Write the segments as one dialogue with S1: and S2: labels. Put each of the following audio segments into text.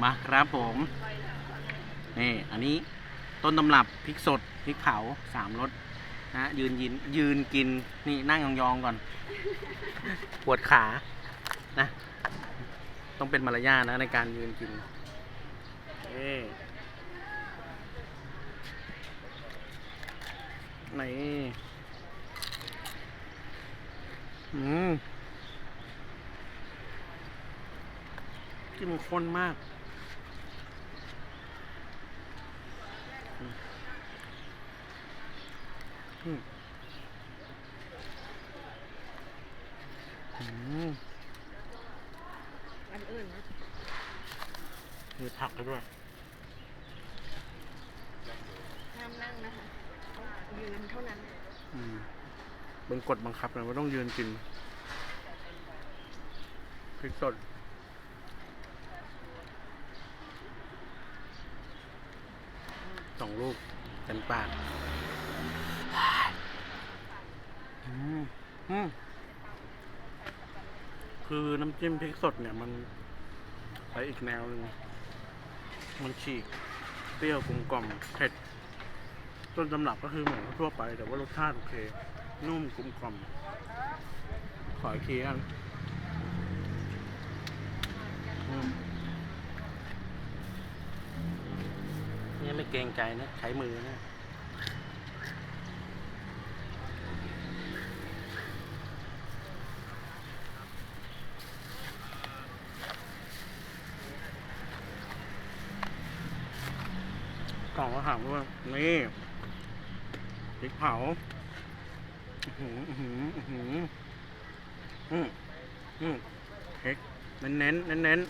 S1: มาครับผม นี่อันนี้ต้นตำรับพริกสดพริกเผาสามรสนะยืนยินยืนกินนี่นั่งยองๆก่อน ปวดขานะ ต้องเป็นมารยาทนะในการยืนกินเอ้นี่อืมจิ้มข้นมาก อืมอืม
S2: อันอื่นนะ
S1: มีผักให้ด้วย
S2: ห้ามนั่งนะคะต้องยืนเท่านั้น
S1: อืมเป็นกฎบังคับนะว่าต้องยืนกินพริกสดสองลูกเต็มปากอืม อืมคือน้ำจิ้มพริกสดเนี่ยมันไปอีกแนวหนึงมันฉีก เปรี้ยวกลมกล่อมเผ็ด ต้นตำรับก็คือเหมือนทั่วไป แต่ว่ารสชาติโอเค นุ่มกลมกล่อม ขออีกทีครับอืมนี่ไม่เกรงใจนะ ใช้มือนะ กล่องก็ถามว่านี่พริกเผาอื้อหืออื้อหืออื้อหืออืมอืมเค้กเน้นเน้นเน้นเน้น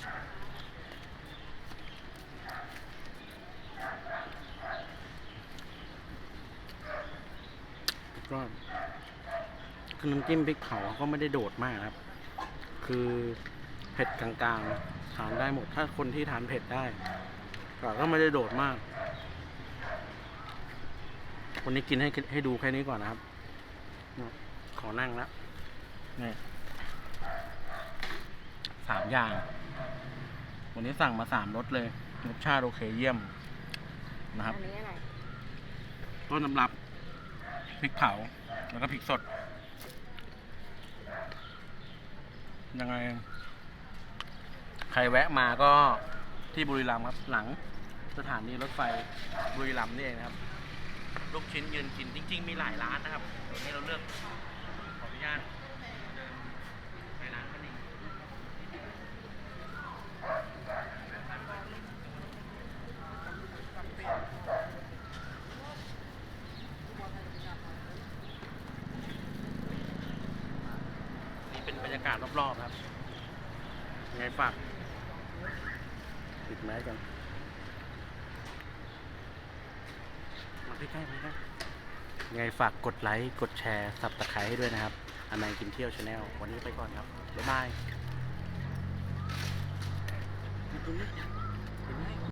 S1: ก็คือน้ำจิ้มพริกเผาก็ไม่ได้โดดมากครับ คือเผ็ดกลางๆทานได้หมดถ้าคนที่ทานเผ็ดได้แต่ก็ไม่ได้โดดมาก วันนี้กินให้ให้ดูแค่นี้ก่อนนะครับ ขอนั่งแล้วนี่สามอย่าง วันนี้สั่งมาสามรสเลยรสชาติโอเคเยี่ยมนะครับ
S2: อันนี้อะไร
S1: ต้นตำรับพริกเผา แล้วก็พริกสด ยังไง ใครแวะมาก็ที่บุรีรัมย์ครับ หลังสถานีรถไฟบุรีรัมย์นี่เองนะครับ ลูกชิ้นยืนกินจริง ๆ มีหลายร้านนะครับวันนี้เราเลือกขออนุญาตไปร้านกันเองนี่เป็นบรรยากาศรอบ ๆ ครับยังไงฝากปิดไม้กัน มา ใกล้ๆมาใกล้ยังไงฝากกดไลค์ กดแชร์สับตะไคร้ให้ด้วยนะครับอันไหนกินเที่ยวชาแนลวันนี้ไปก่อนครับ บ๊ายบาย